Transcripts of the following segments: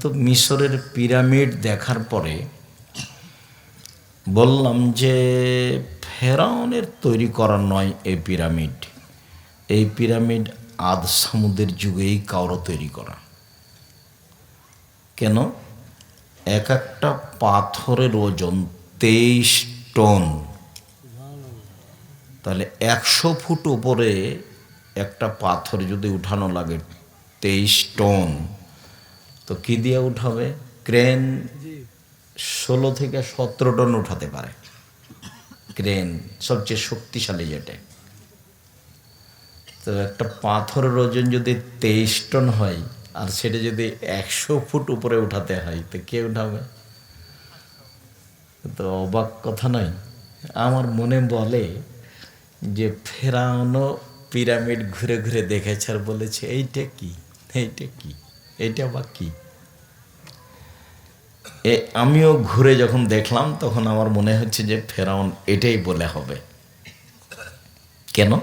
তো মিশরের পিরামিড দেখার পরে বললাম যে ফেরাউনের তৈরি করা নয় এই পিরামিড। এই পিরামিড আদ সামুদের যুগেই কারও তৈরি করা। কেন? এক একটা পাথরের ওজন তেইশ টন। তাহলে একশো ফুট উপরে একটা পাথর যদি উঠানো লাগে তেইশ টন। তো কি দিয়ে উঠাবে? ক্রেন ষোলো থেকে সতেরো টন উঠাতে পারে। ক্রেন সবচেয়ে শক্তিশালী যেটা তো একটা পাথরের ওজন যদি তেইশ টন হয় আর সেটা যদি একশো ফুট উপরে উঠাতে হয় তো কে উঠাবে? তো অবাক কথা নয়। আমার মনে বলে যে ফেরাউনও পিরামিড ঘুরে ঘুরে দেখেছে আর বলেছে এইটা কি? এইটা কি? এইটা বা কি? এ, আমিও ঘুরে যখন দেখলাম, তখন আমার মনে হচ্ছে যে ফেরাউন এটাই বলে হবে। কেন?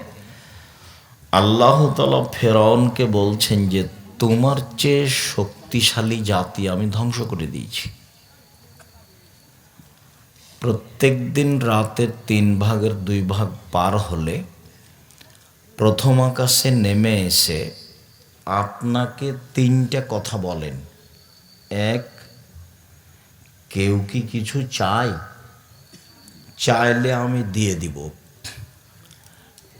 আল্লাহ তালা ফেরাউনকে বলছেন যে, তোমার চেয়ে শক্তিশালী জাতি আমি ধ্বংস করে দিয়েছি। প্রত্যেক দিন রাতের তিন ভাগের দুই ভাগ পার হলে প্রথম আকাশে নেমে এসে আপনাকে তিনটা কথা বলেন। এক, কেউ কি কিছু চায়? চাইলে আমি দিয়ে দিব।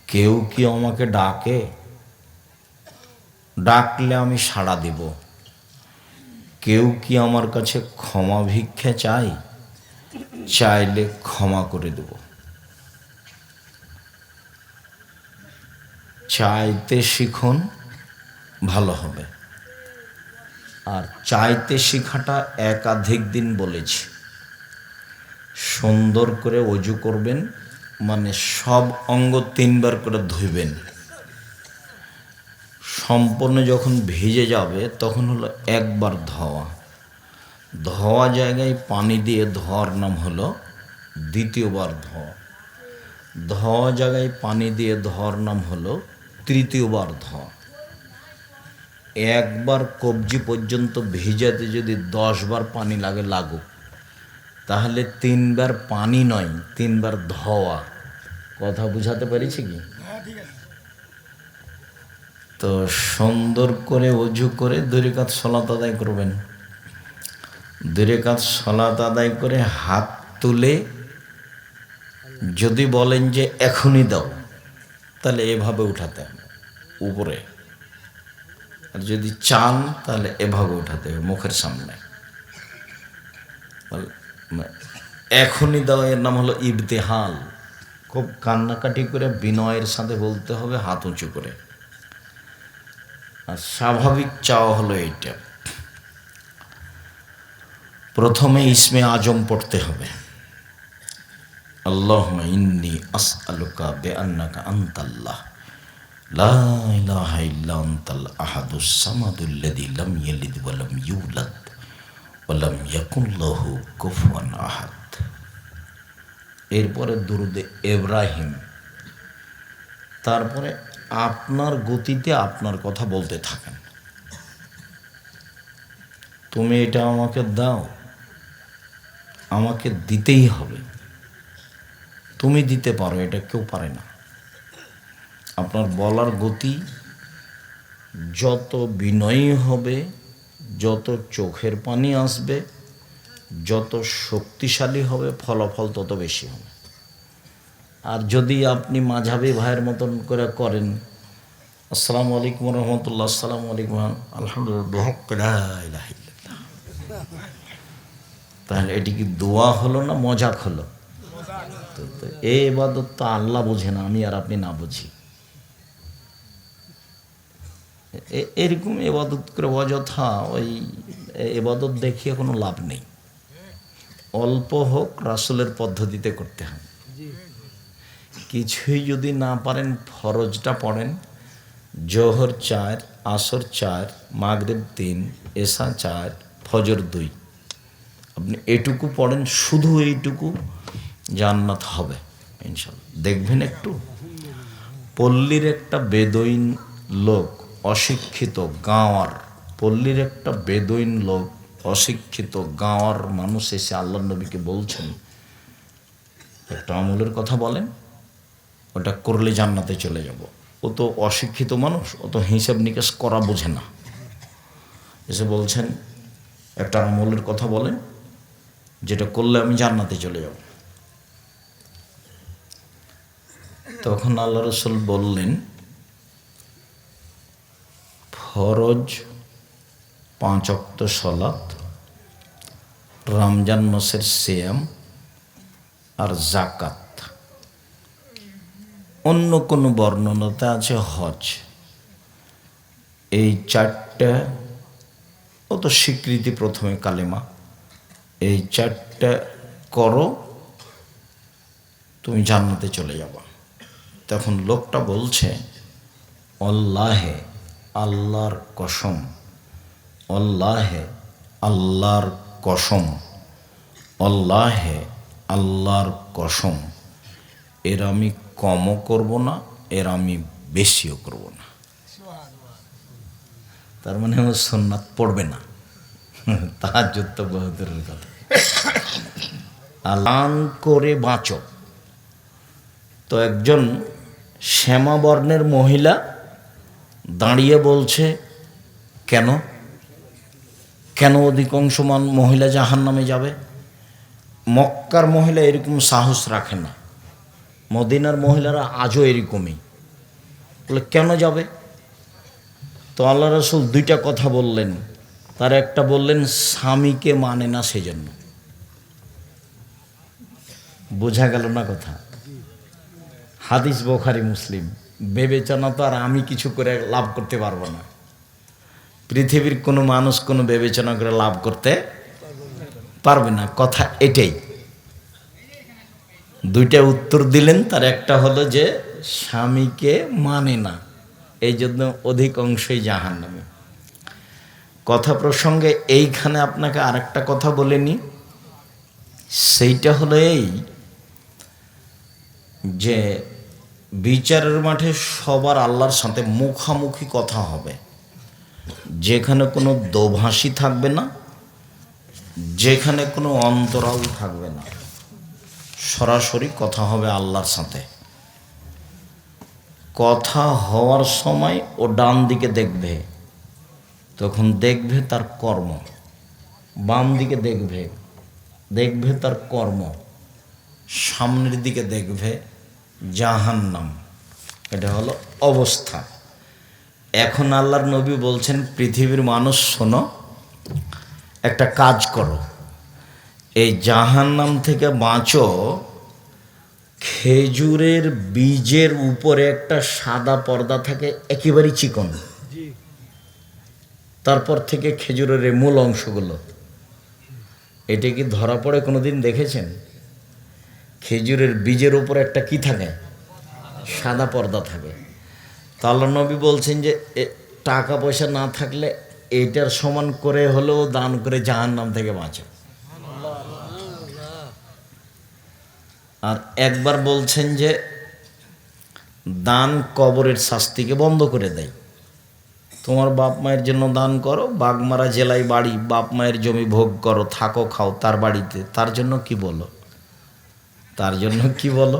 কেউ কি আমাকে ডাকে? ডাকলে আমি সাড়া দিব। কেউ কি আমার কাছে ক্ষমা ভিক্ষা চাই চাইলে ক্ষমা করে দেব। চাইতে শিখুন ভালো হবে। আর চাইতে শেখাটা একাধিক দিন বলেছি। সুন্দর করে অজু করবেন মানে সব অঙ্গ তিনবার করে ধুইবেন। সম্পূর্ণ যখন ভিজে যাবে, তখন হলো একবার ধোয়া। ধোয়া জায়গায় পানি দিয়ে ধোয়ার নাম হলো দ্বিতীয়বার ধোয়া। ধোয়া জায়গায় পানি দিয়ে ধোয়ার নাম হলো তৃতীয়বার ধোয়া। একবার কবজি পর্যন্ত ভিজাতে যদি দশবার পানি লাগে লাগুক। তাহলে তিনবার পানি নয় তিনবার ধোয়া। কথা বুঝাতে পেরেছি কি? তো সুন্দর করে অজু করে দুরিকাত সলাত আদায় করবেন। দুরিকাত সলাত আদায় করে হাত তুলে যদি বলেন যে এখনই দাও তাহলে এভাবে উঠাতে হবে উপরে। আর যদি চান, তাহলে এভাবে উঠাতে হবে, মুখের সামনে। এখনই দাও, এর নাম হলো ইবতেহাল। খুব কান্নাকাটি করে বিনয়ের সাথে বলতে হবে, হাত উঁচু করে। আর স্বাভাবিক চাওয়া হলো এইটা। প্রথমে ইসমে আজম পড়তে হবে। আল্লাহ ইন্নি আস আলুকা বে আন্নাকা আন্তাল্লাহ। এরপরে দুরুদে ইব্রাহিম। তারপরে আপনার গতিতে আপনার কথা বলতে থাকেন। তুমি এটা আমাকে দাও, আমাকে দিতেই হবে। তুমি দিতে পারো, এটা কেউ পারে না। আপনার বলার গতি যত বিনয়ী হবে, যত চোখের পানি আসবে, যত শক্তিশালী হবে, ফলাফল তত বেশি হবে। আর যদি আপনি মাঝাবি ভাইয়ের মতন করে করেন, আসসালামু আলাইকুম রহমতুল্লাহ, আসসালামু আলাইকুম আলহামদুলিল্লাহ তাহলে এটি কি দোয়া হলো না মজাক হলো? এই এবাদত তো আল্লাহ বোঝে না, আমি আর আপনি না বুঝি। এ- এরকম এবাদত করে অযথা ওই এবাদত দেখিয়ে কোনো লাভ নেই। অল্প হোক রাসুলের পদ্ধতিতে করতে হয়। কিছুই যদি না পারেন ফরজটা পড়েন। জোহর চার আসর চার মাগরেব তিন এসা চার ফজর দুই। আপনি এটুকু পড়েন শুধু এইটুকু জান্নাত হবে ইনশাল্লাহ দেখবেন একটু। পল্লীর একটা বেদইন লোক অশিক্ষিত গাঁওয়ার, পল্লীর একটা বেদইন লোক, অশিক্ষিত গাঁওয়ার মানুষ এসে আল্লাহ নবীকে বলছেন, একটা আমলের কথা বলেন, ওটা করলে জান্নাতে চলে যাব। ও তো অশিক্ষিত মানুষ, ও তো হিসাব নিকেশ করা বোঝে না। এসে বলছেন, একটা আমলের কথা বলেন, যেটা করলে আমি জান্নাতে চলে যাব। তখন আল্লাহ রসুল বললেন ফরজ পাঁচ অক্ত সলাত, রমজান মাসের সিয়াম আর জাকাত অন্য কোনো বর্ণনাতে আছে হজ। এই চারটা অত স্বীকৃতি প্রথমে কালেমা। এই চারটা করো, তুমি জান্নাতে চলে যাবা। তখন লোকটা বলছে অল্লাহে আল্লাহর কসম। অল্লাহে আল্লাহর কসম। অল্লাহে আল্লাহর কসম। এর আমি কমও করব না, এর আমি বেশিও করব না। তার মানে আমার সোননাথ পড়বে না। তার যুদ্ধ বহুদূরের কথা। আলান করে বাঁচো। তো একজন শ্যামাবর্ণের মহিলা দাঁড়িয়ে বলছে, কেন? কেন অধিকাংশ মান মহিলা জাহান নামে যাবে? মক্কার মহিলা এরকম সাহস রাখে না। মদিনার মহিলারা আজও এরকমই। বলে, কেন যাবে? তো আল্লাহ রসুল দুইটা কথা বললেন। তার একটা বললেন, স্বামীকে মানে না সেজন্য। বোঝা গেল না কথা। হাদিস বোখারি মুসলিম। বিবেচনা তো আর আমি কিছু করে লাভ করতে পারব না। পৃথিবীর কোনো মানুষ কোনো বিবেচনা করে লাভ করতে পারবে না। কথা এটাই। দুইটা উত্তর দিলেন, তার একটা হলো যে স্বামীকে মানে না। এই জন্য অধিকাংশই জাহান নামে কথা প্রসঙ্গে এইখানে আপনাকে আরেকটা কথা বলে নি সেইটা হলো এই যে বিচারের মাঠে সবার আল্লাহর সাথে মুখামুখি কথা হবে। যেখানে কোনো দোভাষী থাকবে না, যেখানে কোনো অন্তরাল থাকবে না। সরাসরি কথা হবে আল্লাহর সাথে। কথা হওয়ার সময় ও ডান দিকে দেখবে। তখন দেখবে তার কর্ম। বাম দিকে দেখবে। দেখবে তার কর্ম। সামনের দিকে দেখবে। জাহান্নাম। এটা হলো অবস্থা। এখন আল্লাহর নবী বলছেন পৃথিবীর মানুষ শোনো একটা কাজ করো। এই জাহান্নাম থেকে বাঁচো খেজুরের বীজের উপরে একটা সাদা পর্দা থাকে একেবারেই চিকন। তারপর থেকে খেজুরের মূল অংশগুলো। এটা কি ধরা পড়ে কোনোদিন দেখেছেন? খেজুরের বীজের উপরে একটা কি থাকে? সাদা পর্দা থাকে। তা নবী বলছেন যে টাকা পয়সা না থাকলে এইটার সমান করে হলেও দান করে জাহান নাম থেকে বাঁচো। আর একবার বলছেন যে, দান কবরের শাস্তিকে বন্ধ করে দেয়। তোমার বাপ মায়ের জন্য দান করো, বাগমারা জেলায় বাড়ি, বাপ মায়ের জমি ভোগ করো, থাকো, খাও তার বাড়িতে, তার জন্য কি বলো? তার জন্য কি বলো?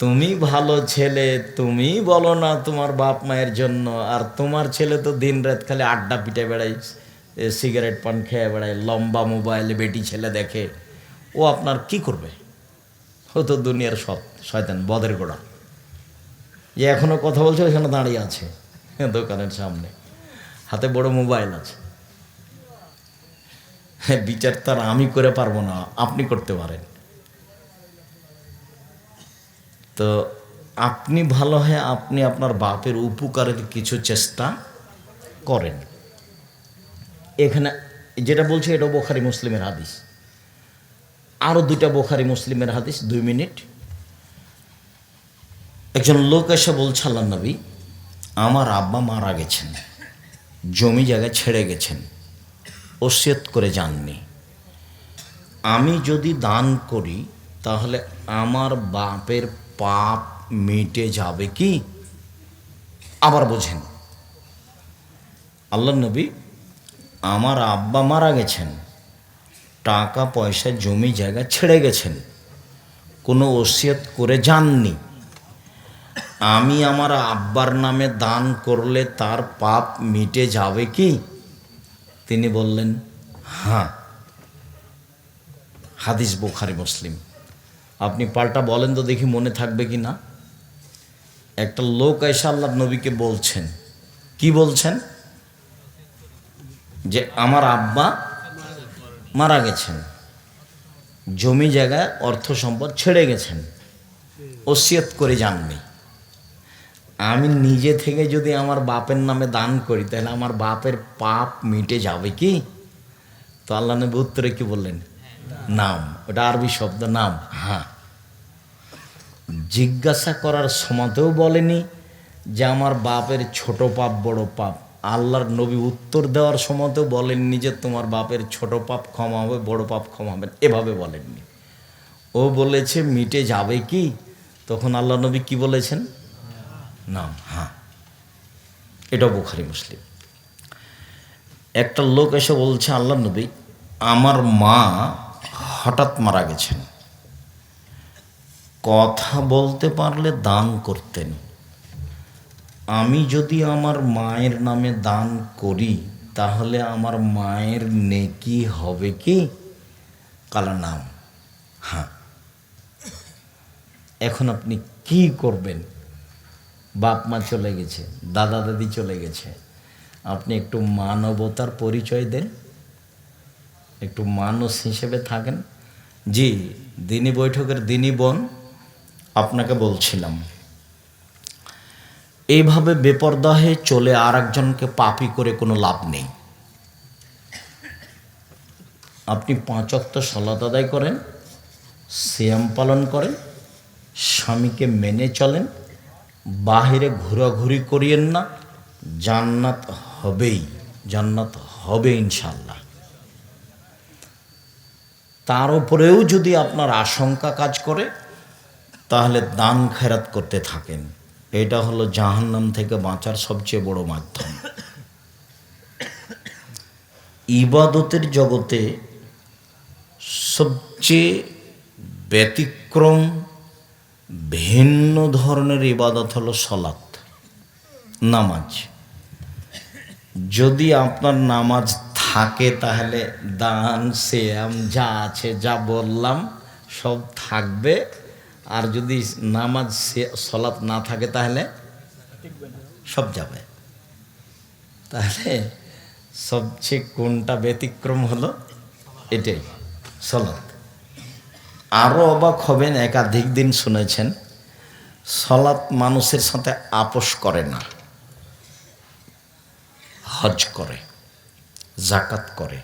তুমি ভালো ছেলে, তুমি বলো না তোমার বাপ মায়ের জন্য। আর তোমার ছেলে তো দিন রাত খালি আড্ডা পিটে বেড়াই এ সিগারেট পান খেয়ে বেড়ায়, লম্বা মোবাইলে, বেটি ছেলে দেখে। ও আপনার কি করবে? ও তো দুনিয়ার সৎ, শয়তান, বদের গোড়া। যে এখনও কথা বলছে ওইখানে দাঁড়িয়ে আছে, দোকানের সামনে। হাতে বড় মোবাইল আছে। হ্যাঁ বিচার তার আমি করে পারব না, আপনি করতে পারেন। তো আপনি ভালো হয় আপনি আপনার বাপের উপকারের কিছু চেষ্টা করেন। এখানে যেটা বলছে এটা বোখারি মুসলিমের হাদিস। আরও দুইটা বোখারি মুসলিমের হাদিস, দুই মিনিট। একজন লোক এসে বলছে আল্লাহ নবী, আমার আব্বা মারা গেছেন, জমি জায়গা ছেড়ে গেছেন, ওসিয়ত করে যাননি। আমি যদি দান করি, তাহলে আমার বাপের পাপ মিটে যাবে কি? আবার বোঝেন। আল্লাহ নবী, আমার আব্বা মারা গেছেন, টাকা, পয়সা, জমি, জায়গা ছেড়ে গেছেন, কোনো ওসিয়ত করে যাননি। আমি আমার আব্বার নামে দান করলে তার পাপ মিটে যাবে কি? তিনি বললেন হ্যাঁ। হাদিস বোখারি, মুসলিম। আপনি পাল্টা বলেন তো দেখি মনে থাকবে কি না। একটা লোক এসে আল্লাহ নবীকে বলছেন। কি বলছেন? যে আমার আব্বা মারা গেছেন। জমি জায়গায় অর্থ সম্পদ ছেড়ে গেছেন। ওসিয়ত করে যাননি আমি নিজে থেকে যদি আমার বাপের নামে দান করি, তাহলে আমার বাপের পাপ মিটে যাবে কি? তো আল্লাহ নবী উত্তরে কি বললেন? নাম। ওটা আরবি শব্দ নাম। হ্যাঁ। জিজ্ঞাসা করার সময়তেও বলেনি যে আমার বাপের ছোট পাপ বড় পাপ। আল্লাহর নবী উত্তর দেওয়ার সময়তেও বলেননি যে তোমার বাপের ছোট পাপ ক্ষমা হবে, বড় পাপ ক্ষমা হবে। এভাবে বলেননি। ও বলেছে, মিটে যাবে কি? তখন আল্লাহ নবী কি বলেছেন? নাম হ্যাঁ। এটা বুখারি, মুসলিম। একটা লোক এসে বলছে আল্লাহ নবী, আমার মা হঠাৎ মারা গেছেন। কথা বলতে পারলে দান করতেন। আমি যদি আমার মায়ের নামে দান করি, তাহলে আমার মায়ের নেকি হবে কি? কালা নাম। হ্যাঁ। এখন আপনি কি করবেন? বাপ মা চলে গেছে, দাদা দাদি চলে গেছে। আপনি একটু মানবতার পরিচয় দেন। একটু মানুষ হিসেবে থাকেন। জি, দিনী বৈঠকের দিনী বোন। আপনাকে বলছিলাম, এইভাবে বেপরদাহে চলে আর একজনকে পাপি করে কোনো লাভ নেই। আপনি পাঁচ পাঁচক্ত সলাত আদায় করেন, সিয়াম পালন করেন, স্বামীকে মেনে চলেন, বাহিরে ঘোরাঘুরি করিয়েন না, জান্নাত হবেই, জান্নাত হবে ইনশাল্লাহ তার উপরেও যদি আপনার আশঙ্কা কাজ করে তাহলে দান খেরাত করতে থাকেন। এটা হলো জাহান্নাম থেকে বাঁচার সবচেয়ে বড় মাধ্যম। ইবাদতের জগতে সবচেয়ে ব্যতিক্রম ভিন্ন ধরনের ইবাদত হলো সলাৎ নামাজ। যদি আপনার নামাজ থাকে তাহলে দান, সেয়াম যা আছে যা বললাম সব থাকবে। আর যদি নামাজ সে- সলাৎ না থাকে তাহলে সব যাবে। তাহলে সবচেয়ে কোনটা ব্যতিক্রম হলো এটাই, সলাৎ। আরও অবাক হবেন, একাধিক দিন শুনেছেন, সলাৎ মানুষের সাথে আপোষ করে না। হজ করে, জাকাত করে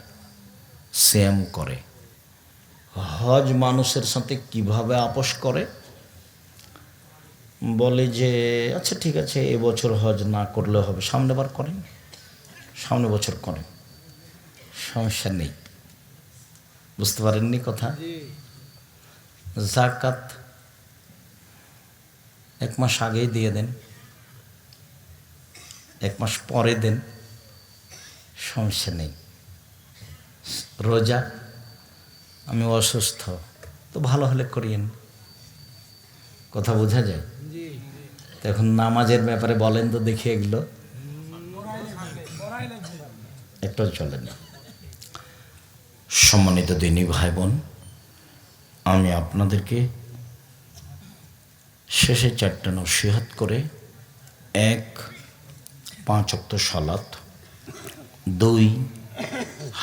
শ্যাম করে। হজ মানুষের সাথে কীভাবে আপোষ করে? বলে যে আচ্ছা ঠিক আছে এবছর হজ না করলে হবে। সামনে বার করেন। সামনে বছর করেন। সমস্যা নেই। বুঝতে পারেননি কথা? জাকাত এক মাস আগেই দিয়ে দেন। এক মাস পরে দেন। সমস্যা নেই। রোজা আমি অসুস্থ। তো ভালো হলে করিয়েন। কথা বোঝা যায়? এখন নামাজের ব্যাপারে বলেন তো দেখি এগুলো। একটাও চলে না সম্মানিত দিনী ভাই বোন আমি আপনাদেরকে শেষে চারটে নসিহাত করে এক পাঁচ অক্ত সালাত দুই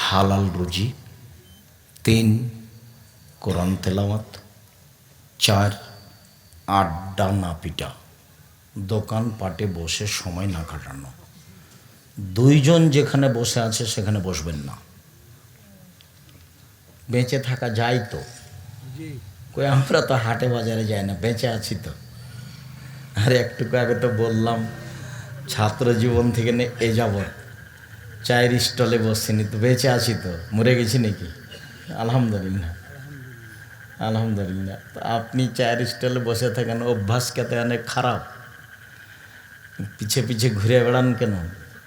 হালাল রুজি তিন কোরআন তেলাওয়াত চার আড্ডা না পিটা দোকান পাটে বসে সময় না কাটানো। দুইজন যেখানে বসে আছে সেখানে বসবেন না। বেঁচে থাকা যায় তো? কই আমরা তো হাটে বাজারে যাই না বেঁচে আছি তো। আর একটু আগে তো বললাম ছাত্র জীবন থেকে নে এ যাবৎ। চায়ের স্টলে বসছিনি তো বেঁচে আছি তো মরে গেছি নাকি? আলহামদুলিল্লাহ। আলহামদুলিল্লাহ। তো আপনি চায়ের স্টলে বসে থাকেন, অভ্যাস খেতে অনেক খারাপ। পিছে পিছে ঘুরে বেড়ান কেন?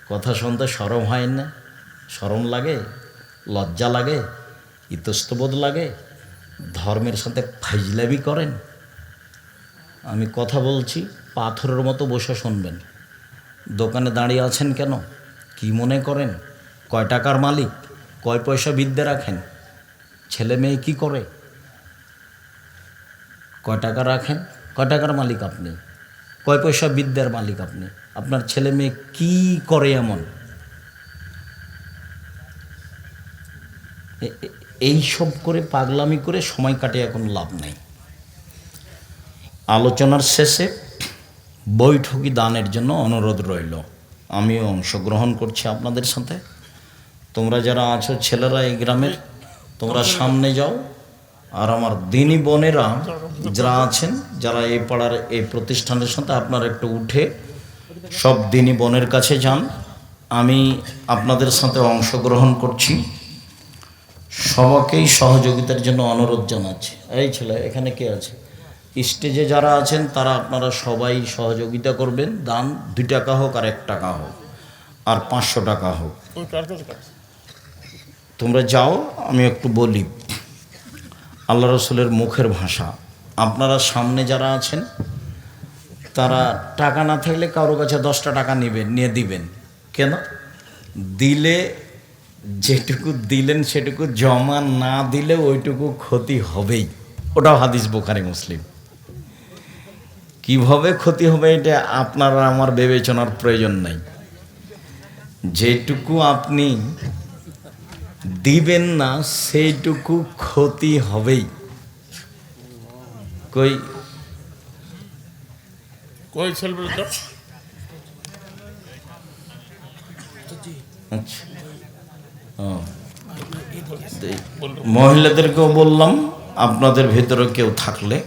কথা শুনতে সরম হয় না? শরম লাগে? লজ্জা লাগে? ইতস্তবোধ লাগে? ধর্মের সাথে ফাইজলামি করেন? আমি কথা বলছি, পাথরের মতো বসে শুনবেন। দোকানে দাঁড়িয়ে আছেন কেন? কি মনে করেন? কয় টাকার মালিক? কয় পয়সা বিদ্যে রাখেন? ছেলে মেয়ে কি করে? কয় টাকা রাখেন? কয় টাকার মালিক আপনি? কয় পয়সা বিদ্যার মালিক আপনি? আপনার ছেলে মেয়ে কি করে এমন? এই সব করে পাগলামি করে সময় কাটে এখন লাভ নেই। আলোচনার শেষে বৈঠকি দানের জন্য অনুরোধ রইল। আমিও অংশগ্রহণ করছি আপনাদের সাথে। তোমরা যারা আছো, ছেলেরা এই গ্রামের তোমরা সামনে যাও আর আমার দিনী বোনেরা যারা আছেন যারা এই পাড়ার এই প্রতিষ্ঠানের সাথে আপনারা একটু উঠে সব দিনী বোনের কাছে যান। আমি আপনাদের সাথে অংশগ্রহণ করছি। সবাকেই সহযোগিতার জন্য অনুরোধ জানাচ্ছি। এই ছেলে এখানে কে আছে? স্টেজে যারা আছেন তারা আপনারা সবাই সহযোগিতা করবেন। দান দুই টাকা হোক আর এক টাকা হোক আর পাঁচশো টাকা হোক। তোমরা যাও আমি একটু বলি, আল্লাহ রসুলের মুখের ভাষা। আপনারা সামনে যারা আছেন, তারা টাকা না থাকলে কারও কাছে দশটা টাকা নেবেন, নিয়ে দিবেন। কেন? দিলে যেটুকু দিলেন সেটুকু জমা না দিলে ওইটুকু ক্ষতি হবেই। ওটাও হাদিস বোখারি, মুসলিম। কীভাবে ক্ষতি হবে এটা আপনার আমার বিবেচনার প্রয়োজন নেই। যেটুকু আপনি দিবেন না সেইটুকু ক্ষতি হবেই। কই? কই আচ্ছা। মহিলাদেরকেও বললাম আপনাদের ভেতরে কেউ থাকলে।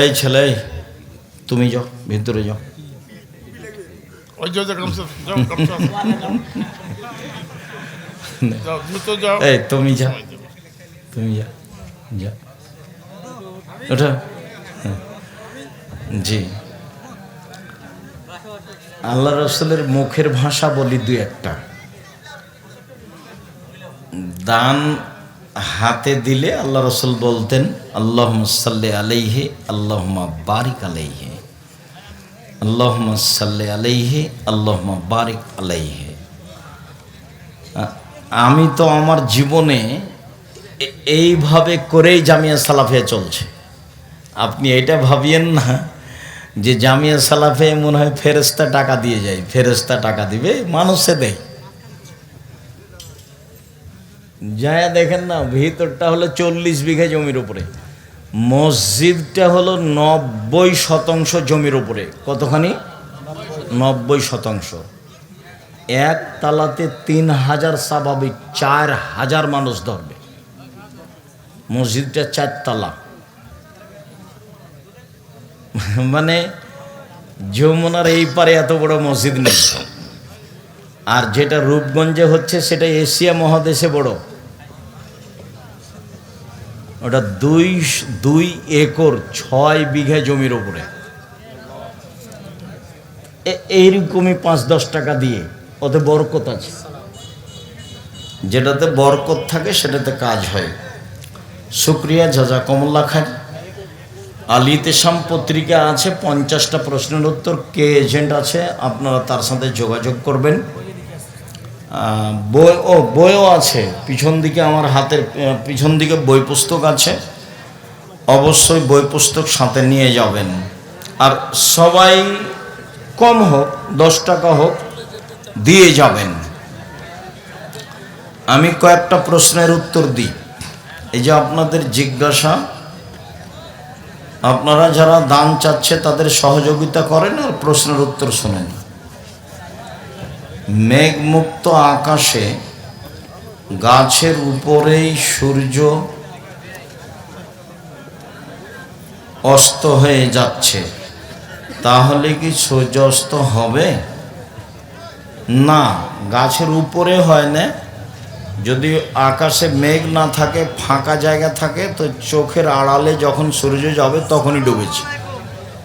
এই ছেলে তুমি যাও ভেতরে যাও। জি আল্লাহ রসুলের মুখের ভাষা বলি দুই একটা। দান হাতে দিলে আল্লাহ রসুল বলতেন আল্লাহ সাল্লি আলাইহে আল্লাহ বারিক আলাইহে। আল্লাহ সাল্লি আলাইহে আল্লাহ বারিক আলাইহে। আমি তো আমার জীবনে এইভাবে করেই জামিয়া সালাফে চলছে। আপনি এটা ভাবিয়েন না যে জামিয়া সালাফে মনে হয় ফেরেস্তা টাকা দিয়ে যায় ফেরেস্তা টাকা দিবে, মানুষে দেয়। যায় দেখেন না, ভিতরটা হলো চল্লিশ বিঘা জমির উপরে। মসজিদটা হলো নব্বই শতাংশ জমির উপরে। কতখানি? নব্বই শতাংশ। এক তালাতে তিন হাজার স্বাভাবিক চার হাজার মানুষ ধরবে। মসজিদটা চারতলা মানে যমুনার এই পারে এত বড় মসজিদ নেই। আর যেটা রূপগঞ্জে হচ্ছে, সেটা এশিয়া মহাদেশে বড়। ওটা দুই দুই একর ছয় বিঘা জমির ওপরে এইরকমই পাঁচ দশ টাকা দিয়ে ওতে বরকত আছে। যেটাতে বরকত থাকে সেটাতে কাজ হয়। শুক্রিয়া জাজা কমল্লা খান। আলী তেসাম পত্রিকা আছে, পঞ্চাশটা প্রশ্নের উত্তর। কে এজেন্ট আছে, আপনারা তার সাথে যোগাযোগ করবেন। বই, ও, বইও আছে। পিছন দিকে আমার হাতের পিছন দিকে বই পুস্তক আছে। অবশ্যই বই পুস্তক সাথে নিয়ে যাবেন। আর সবাই কম হোক, দশ টাকা হোক, দিয়ে যাবেন। আমি কয়েকটা প্রশ্নের উত্তর দিই। এই যে আপনাদের জিজ্ঞাসা, আপনারা যারা দান চাচ্ছে তাদের সহযোগিতা করেন আর প্রশ্নের উত্তর শোনেন। মেঘমুক্ত আকাশে গাছের উপরেই সূর্য অস্ত হয়ে যাচ্ছে। তাহলে কি সূর্য অস্ত হবে? না, গাছের উপরে হয় না। যদি আকাশে মেঘ না থাকে, ফাঁকা জায়গা থাকে, তো চোখের আড়ালে যখন সূর্য যাবে, তখনই ডুবেছে।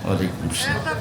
ওয়ালাইকুম আসসালাম।